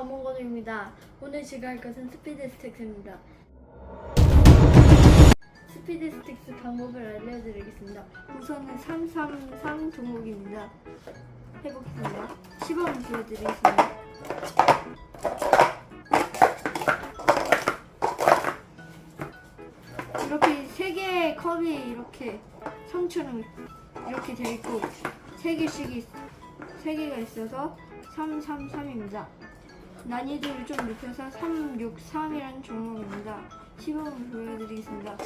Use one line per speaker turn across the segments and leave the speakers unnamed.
반갑습니다. 오늘 제가 할 것은 스피드 스틱스입니다. 스피드 스틱스 방법을 알려드리겠습니다. 우선은 333 종목입니다. 해보겠습니다. 시범 보여드리겠습니다. 이렇게 세 개의 컵이 이렇게 성처럼 이렇게 되어 있고 세 개씩이 세 개가 있어서 333입니다. 난이도를 좀 높여서 363이라는 종목입니다. 시범을 보여드리겠습니다.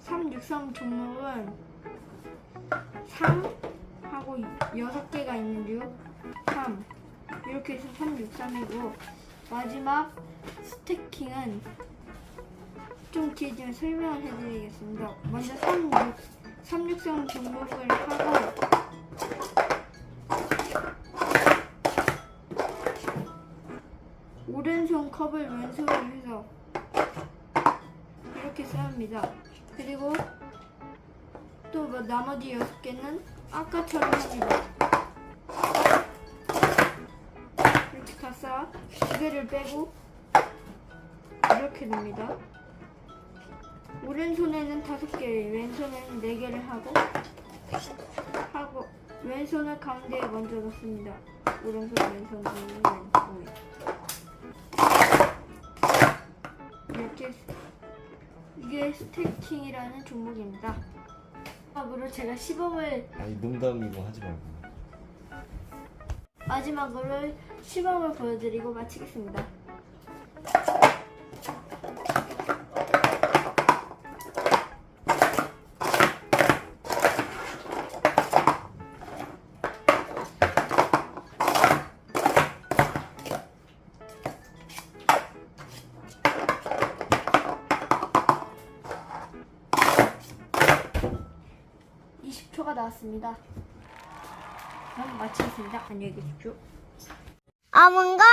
(363) 종목은 3하고 6개가 있는 류 3. 이렇게 해서 363이고 마지막 스태킹은 좀 뒤에 좀 설명을 해드리겠습니다. 먼저 36, 363 종목을 하고 오른손 컵을 왼손으로 해서 이렇게 쌓습니다. 그리고 또 뭐 나머지 6개는 아까처럼 합니다. 이렇게 다 쌓아 두 개를 빼고 이렇게 됩니다. 오른손에는 다섯 개, 왼손에는 네 개를 하고 하고 왼손을 가운데에 먼저 넣습니다. 오른손, 왼손, 오른손, 왼손에 이렇게 스- 이게 스태킹이라는 종목입니다. 마지막으로 제가 시범을
아니 농담이고 하지 말고
마지막으로 시범을 보여드리고 마치겠습니다. (20초가) 나왔습니다. 그럼 마치겠습니다. 안녕히 계십시오.
아문가